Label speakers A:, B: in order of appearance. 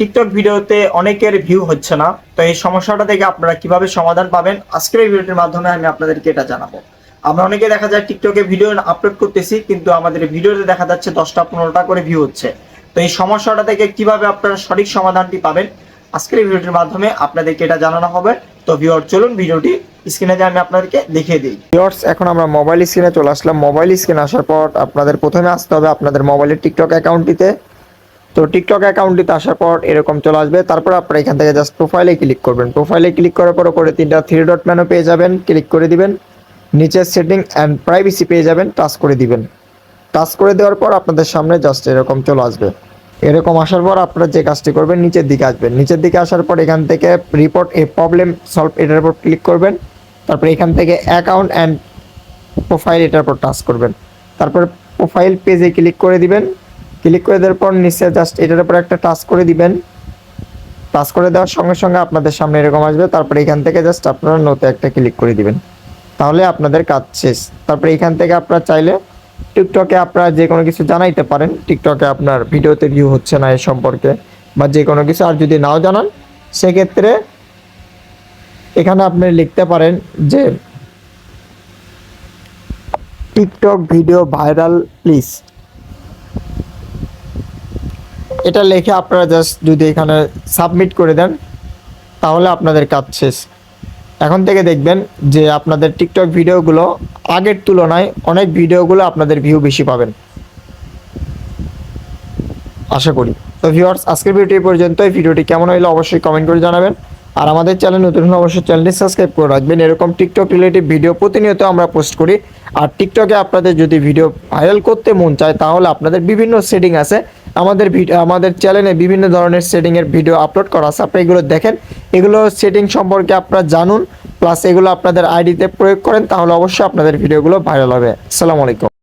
A: TikTok ভিডিওতে অনেকের view হচ্ছে না। তো এই সমস্যাটা থেকে আপনারা কীভাবে সমাধান পাবেন, আজকের এই ভিডিওটির মাধ্যমে আমি আপনাদেরকে এটা জানাব। আমরা অনেকে দেখা যায় টিকটকে ভিডিও আপলোড করতেছি, কিন্তু আমাদের ভিডিওতে দেখা যাচ্ছে দশটা পনেরোটা করে ভিউ হচ্ছে। তো এই সমস্যাটা থেকে কীভাবে আপনারা সঠিক সমাধানটি পাবেন, আজকের এই ভিডিওটির মাধ্যমে আপনাদেরকে এটা জানানো হবে। তো ভিউয়ার চলুন ভিডিওটি স্ক্রিনে যে আমি আপনাদেরকে দেখিয়ে দিই। ভিউয়ার্স এখন আমরা মোবাইল স্ক্রিনে চলে আসলাম। মোবাইল স্ক্রিনে আসার পর আপনাদের প্রথমে আসতে হবে আপনাদের মোবাইলের টিকটক অ্যাকাউন্টটিতে তো টিকটক অ্যাকাউন্টটিতে আসার পর এরকম চলে আসবে। তারপর আপনারা এখান থেকে জাস্ট প্রোফাইলে ক্লিক করবেন। প্রোফাইলে ক্লিক করার পর উপরে তিনটা থ্রি ডট মেনু পেয়ে যাবেন। ক্লিক করে দিবেন। নিচের সেটিং অ্যান্ড প্রাইভেসি পেয়ে যাবেন। টাচ করে দিবেন। টাচ করে দেওয়ার পর আপনাদের সামনে জাস্ট এরকম চলে আসবে। এরকম আসার পর আপনারা যে কাজটি করবেন, নিচের দিকে আসবেন। নিচের দিকে আসার পর এখান থেকে রিপোর্ট এ প্রবলেম সলভ এটার উপর ক্লিক করবেন। তারপর এখান থেকে অ্যাকাউন্ট অ্যান্ড প্রোফাইল এটার উপর টাচ করবেন। তারপর প্রোফাইল পেজে ক্লিক করে দিবেন। ক্লিক করে দেওয়ার পর নিচে জাস্ট এটার উপর একটা টাচ করে দিবেন। টাচ করে দেওয়ার সঙ্গে সঙ্গে আপনাদের সামনে এরকম আসবে। তারপরে এখান থেকে জাস্ট আপনারা নোতে একটা ক্লিক করে দিবেন। তাহলে আপনাদের কাজ শেষ। তারপরে এখান থেকে আপনারা চাইলে টিকটকে আপনারা যে কোনো কিছু জানাইতে পারেন। টিকটকে আপনার ভিডিওতে ভিউ হচ্ছে না এ সম্পর্কে বা যে কোনো কিছু। আর যদি নাও জানান, সেক্ষেত্রে এখানে আপনি লিখতে পারেন যে টিকটক ভিডিও ভাইরাল প্লিজ এটা লিখে আপনারা জাস্ট যদি এখানে সাবমিট করে দেন, তাহলে আপনাদের কাজ শেষ। এখন থেকে দেখবেন যে আপনাদের টিকটক ভিডিওগুলো আগের তুলনায় অনেক ভিডিওগুলো আপনাদের ভিউ বেশি পাবেন। আশা করি। তো ভিউয়ার্স আজকের ভিডিওটি পর্যন্ত এই ভিডিওটি কেমন হলো অবশ্যই কমেন্ট করে জানাবেন। আর আমাদের চ্যানেল নতুন হলে অবশ্যই চ্যানেলটি সাবস্ক্রাইব করে রাখবেন। এরকম টিকটক রিলেটিভ ভিডিও প্রতিনিয়ত আমরা পোস্ট করি। আর টিকটকে আপনাদের যদি ভিডিও ভাইরাল করতে মন চায়, তাহলে আপনাদের বিভিন্ন সেটিং আছে। আমাদের ভিডিও আমাদের চ্যানেলে বিভিন্ন ধরনের সেটিংয়ের ভিডিও আপলোড করা আছে। আপনি এগুলো দেখেন। এগুলো সেটিং সম্পর্কে আপনারা জানুন প্লাস এগুলো আপনাদের আইডিতে প্রয়োগ করেন, তাহলে অবশ্যই আপনাদের ভিডিওগুলো ভাইরাল হবে। আসসালামু আলাইকুম।